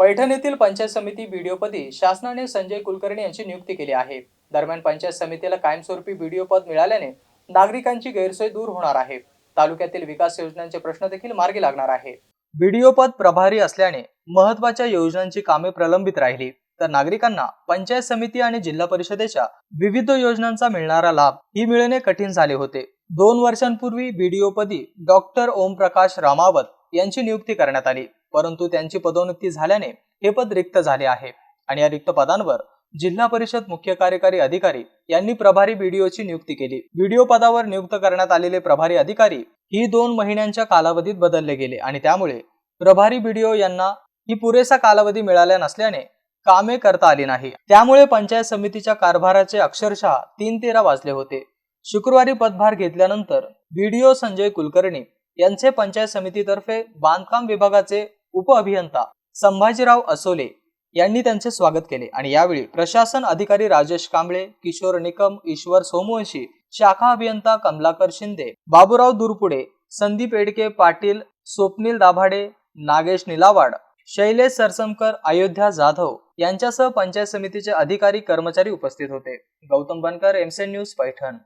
पैठण येथील पंचायत समिती बीडीओपदी शासनाने संजय कुलकर्णी यांची नियुक्ती केली आहे. दरम्यान पंचायत समितीला कायमस्वरूपी बीडीओ पद मिळाल्याने नागरिकांची गैरसोय दूर होणार आहे. तालुक्यातील विकास योजनांचे प्रश्न देखील मार्गी लागणार आहे. बीडीओ पद प्रभारी असल्याने महत्त्वाच्या योजनांची कामे प्रलंबित राहिली. तर नागरिकांना पंचायत समिती आणि जिल्हा परिषदेच्या विविध योजनांचा मिळणारा लाभ ही मिळणे कठीण झाले होते. दोन वर्षांपूर्वी बीडीओ पदी डॉक्टर ओमप्रकाश रामावत यांची नियुक्ती करण्यात आली. परंतु त्यांची पदोन्नती झाल्याने हे पद रिक्त झाले आहे. आणि या रिक्त पदांवर जिल्हा परिषद मुख्य कार्यकारी अधिकारी यांनी प्रभारी बीडीओची नियुक्ती केली. बीडीओ पदावर नियुक्त करण्यात आलेले प्रभारी अधिकारी ही दोन महिन्यांच्या कालावधीत बदलले गेले आणि त्यामुळे प्रभारी बीडीओ यांना ही पुरेसा कालावधी मिळाल्या नसल्याने कामे करता आली नाही. त्यामुळे पंचायत समितीच्या कारभाराचे अक्षरशः तीन तेरा वाजले होते. शुक्रवारी पदभार घेतल्यानंतर बीडीओ संजय कुलकर्णी यांचे पंचायत समितीतर्फे बांधकाम विभागाचे उपअभियंता संभाजीराव असोले यांनी त्यांचे स्वागत केले. आणि यावेळी प्रशासन अधिकारी राजेश कांबळे किशोर निकम ईश्वर सोमवंशी शाखा अभियंता कमलाकर शिंदे बाबूराव दुरपुडे संदीप एडके पाटील स्वप्नील दाभाडे नागेश निलावाड शैलेश सरसमकर अयोध्या जाधव यांच्यासह पंचायत समितीचे अधिकारी कर्मचारी उपस्थित होते. गौतम बनकर एमसेन न्यूज पैठण.